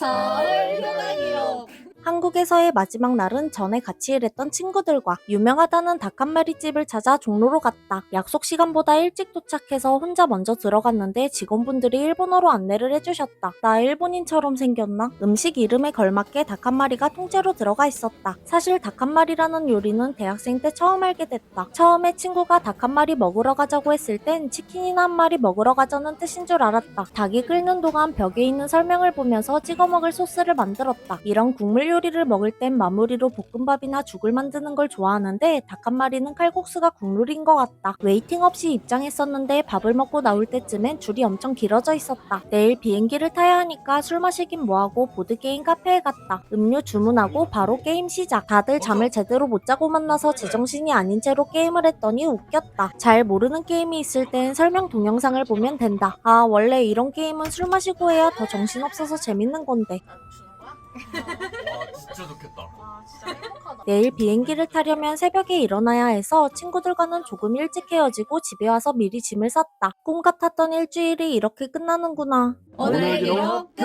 서울 휴가기록 한국에서의 마지막 날은 전에 같이 일했던 친구들과 유명하다는 닭 한 마리 집을 찾아 종로로 갔다. 약속 시간보다 일찍 도착해서 혼자 먼저 들어갔는데 직원분들이 일본어로 안내를 해주셨다. 나 일본인처럼 생겼나? 음식 이름에 걸맞게 닭 한 마리가 통째로 들어가 있었다. 사실 닭 한 마리라는 요리는 대학생 때 처음 알게 됐다. 처음에 친구가 닭 한 마리 먹으러 가자고 했을 땐 치킨이나 한 마리 먹으러 가자는 뜻인 줄 알았다. 닭이 끓는 동안 벽에 있는 설명을 보면서 찍어 먹을 소스를 만들었다. 이런 국물 요리를 먹을 땐 마무리로 볶음밥이나 죽을 만드는 걸 좋아하는데 닭 한 마리는 칼국수가 국룰인 것 같다. 웨이팅 없이 입장했었는데 밥을 먹고 나올 때쯤엔 줄이 엄청 길어져 있었다. 내일 비행기를 타야 하니까 술 마시긴 뭐하고 보드게임 카페에 갔다. 음료 주문하고 바로 게임 시작. 다들 잠을 제대로 못 자고 만나서 제정신이 아닌 채로 게임을 했더니 웃겼다. 잘 모르는 게임이 있을 땐 설명 동영상을 보면 된다. 아 원래 이런 게임은 술 마시고 해야 더 정신없어서 재밌는 건데. 와 진짜 좋겠다. 와 진짜 행복하다 내일 비행기를 타려면 새벽에 일어나야 해서 친구들과는 조금 일찍 헤어지고 집에 와서 미리 짐을 쌌다. 꿈 같았던 일주일이 이렇게 끝나는구나. 오늘의 기록 끝